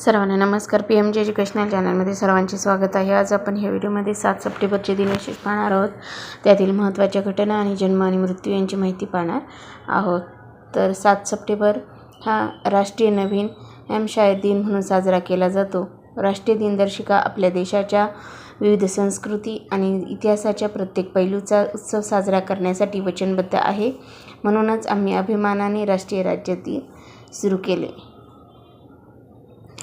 सर्वांना नमस्कार. P M जे एज्युकेशनल चॅनलमध्ये सर्वांचे स्वागत आहे. आज आपण ह्या व्हिडिओमध्ये सात सप्टेंबरचे दिनविशेष पाहणार आहोत. त्यातील महत्त्वाच्या घटना आणि जन्म आणि मृत्यू यांची माहिती पाहणार आहोत. तर सात सप्टेंबर हा राष्ट्रीय नवीन एम दिन म्हणून साजरा केला जातो. राष्ट्रीय दिनदर्शिका आपल्या देशाच्या विविध संस्कृती आणि इतिहासाच्या प्रत्येक पैलूचा उत्सव साजरा करण्यासाठी वचनबद्ध आहे. म्हणूनच आम्ही अभिमानाने राष्ट्रीय राज्य दिन सुरू केले.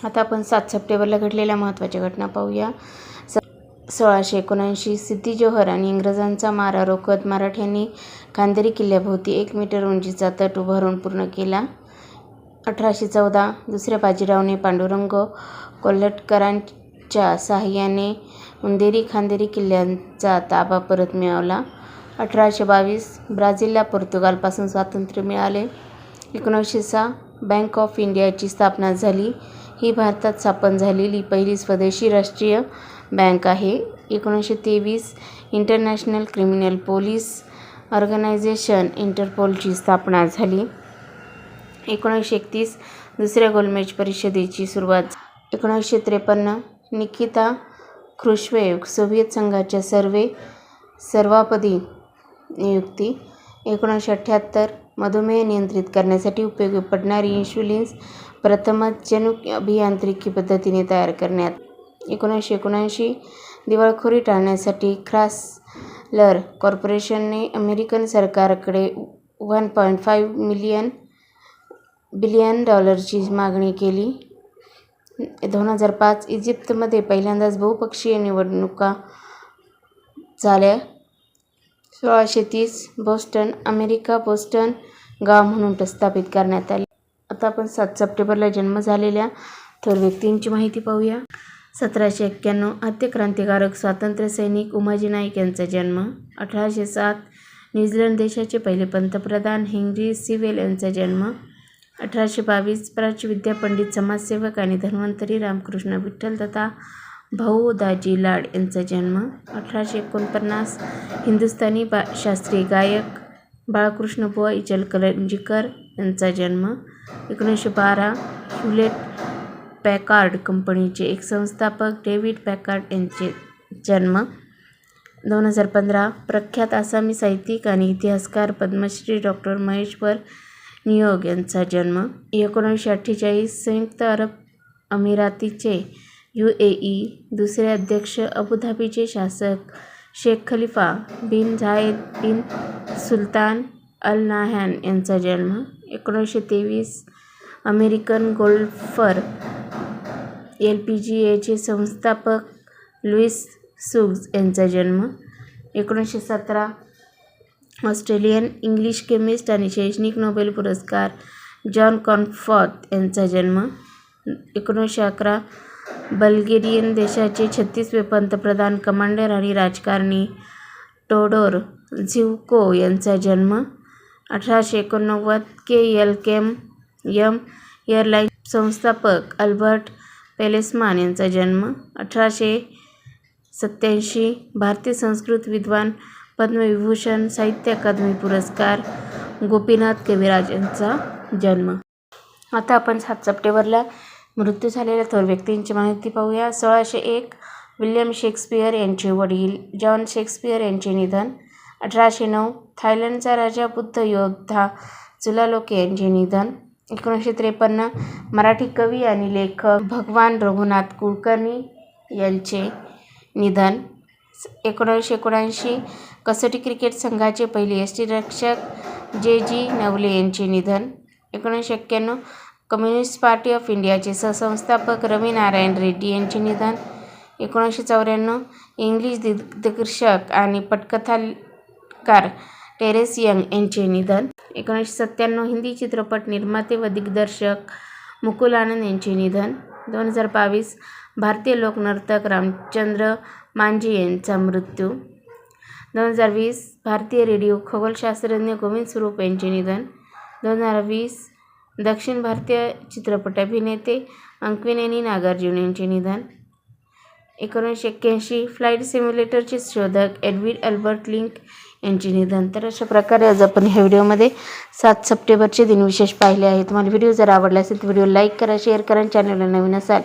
आता आपण सात सप्टेंबरला घडलेल्या महत्त्वाच्या घटना पाहूया. स सोळाशे एकोणऐंशी सिद्धी जोहर आणि इंग्रजांचा मारा रोखत मराठ्यांनी खांदेरी किल्ल्याभोवती एक मीटर उंचीचा तट उभारून पूर्ण केला. अठराशे चौदा दुसऱ्या बाजीरावने पांडुरंग कोल्हटकरांच्या सहाय्याने उंदेरी खांदेरी किल्ल्यांचा ताबा परत मिळवला. अठराशे बावीस ब्राझीलला पोर्तुगालपासून स्वातंत्र्य मिळाले. एकोणीसशे सहा बँक ऑफ इंडियाची स्थापना झाली. ही भारतात स्थापन झालेली पहिली स्वदेशी राष्ट्रीय बँक आहे. एकोणीसशे तेवीस इंटरनॅशनल क्रिमिनल पोलीस ऑर्गनायझेशन इंटरपोलची स्थापना झाली. एकोणीसशे एकतीस दुसऱ्या गोलमेज परिषदेची सुरुवात एकोणीसशे त्रेपन्न निकिता ख्रुश्वेव सोव्हिएत संघाच्या सर्वे सर्वापदी नियुक्ती एकोणीसशे अठ्ठ्याहत्तर मधुमेह नियंत्रित करण्यासाठी उपयोगी पडणारी इन्शुलिन्स प्रथमच जनुक अभियांत्रिकी पद्धतीने तयार करण्यात. एकोणीसशे एकोणऐंशी दिवाळखोरी टाळण्यासाठी ख्रासलर कॉर्पोरेशनने अमेरिकन सरकारकडे one point five million billion डॉलरची मागणी केली. दोन हजार पाच इजिप्तमध्ये पहिल्यांदाच बहुपक्षीय निवडणुका झाल्या. सोळाशे तीस बोस्टन अमेरिका बोस्टन गाव म्हणून प्रस्थापित करण्यात आले. आता आपण सात सप्टेंबरला जन्म झालेल्या थोर व्यक्तींची माहिती पाहूया. सतराशे एक्क्याण्णव आद्य क्रांतिकारक स्वातंत्र्य सैनिक उमाजी नाईक यांचा जन्म अठराशे सात न्यूझीलंड देशाचे पहिले पंतप्रधान हेनरी सिवेल यांचा जन्म अठराशे बावीस प्राच्यविद्या पंडित समाजसेवक आणि धन्वंतरी रामकृष्ण विठ्ठल तथा भाऊ दाजी लाड यांचा जन्म अठराशे एकोणपन्नास हिंदुस्थानी बा शास्त्रीय गायक बाळकृष्ण बुवा इचलकरंजीकर यांचा जन्म एकोणीसशे बारा. ह्युलेट पॅकार्ड कंपनीचे एक संस्थापक डेव्हिड पॅकार्ड यांचे जन्म दोन हजार पंधरा. प्रख्यात आसामी साहित्यिक आणि इतिहासकार पद्मश्री डॉक्टर महेश्वर नियोग यांचा जन्म एकोणीसशे अठ्ठेचाळीस. संयुक्त अरब अमिरातीचे यू ए ई दुसरे अध्यक्ष अबुधाबीचे शासक Sheikh Khalifa bin Zayed bin Sultan Al Nahyan यांचा जन्म एकोणीसशे तेवीस American golfer L P G एचे संस्थापक लुईस सुग्ज यांचा जन्म एकोणीसशे सतरा ऑस्ट्रेलियन इंग्लिश केमिस्ट आणि शैक्षणिक नोबेल पुरस्कार जॉन कॉन्फॉथ यांचा जन्म एकोणीसशे अकरा बल्गेरियन देशाचे छत्तीसवे पंतप्रधान कमांडर आणि राजकारणी टोडोर झिवको यांचा जन्म अठराशे एकोणनव्वद के एल केम यम एअरलाईन संस्थापक अल्बर्ट पेलेसमान यांचा जन्म अठराशे सत्त्याऐंशी भारतीय संस्कृत विद्वान पद्मविभूषण साहित्य अकादमी पुरस्कार गोपीनाथ कविराज यांचा जन्म. आता आपण सात सप्टेंबरला मृत्यू झालेल्या थोर व्यक्तींची माहिती पाहूया. सोळाशे एक विल्यम शेक्सपियर यांचे वडील जॉन शेक्सपियर यांचे निधन. अठराशे नऊ थायलंडचा राजा बुद्ध योद्धा चुलालोके यांचे निधन. एकोणीसशे त्रेपन्न मराठी कवी आणि लेखक भगवान रघुनाथ कुलकर्णी यांचे निधन. एकोणीसशे एकोणऐंशी कसोटी क्रिकेट संघाचे पहिले यष्टीरक्षक जे जी नवले यांचे निधन. एकोणीसशे एक्क्याण्णव कम्युनिस्ट पार्टी ऑफ इंडियाचे सहसंस्थापक रवी नारायण रेड्डी यांचे निधन. एकोणीसशे चौऱ्याण्णव इंग्लिश दिग्दर्शक आणि पटकथाकार टेरेस यंग यांचे निधन. एकोणीसशे सत्त्याण्णव हिंदी चित्रपट निर्माते व दिग्दर्शक मुकुल आनंद यांचे निधन. दोन हजार बावीस भारतीय लोकनर्तक रामचंद्र मांझी यांचा मृत्यू. दोन हजार वीस भारतीय रेडिओ खगोलशास्त्रज्ञ गोविंद स्वरूप यांचे निधन. दोन हजार वीस दक्षिण भारतीय चित्रपट अभिनेते अंकविनेनी नागार्जुन यांचे निधन. एकोणीसशे एक्क्याऐंशी फ्लाईट सिम्युलेटरचे शोधक एडविड अल्बर्ट लिंक यांचे निधन. तर अशा प्रकारे आज आपण ह्या व्हिडिओमध्ये सात सप्टेंबरचे दिन विशेष पाहिले आहे तुम्हाला व्हिडिओ जर आवडला असेल तर व्हिडिओ लाईक करा शेअर करा आणि चॅनलला नवीन असाल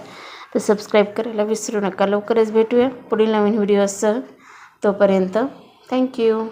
तर सबस्क्राईब करायला विसरू नका. लवकरच भेटूया पुढील नवीन व्हिडिओसह. तोपर्यंत थँक्यू.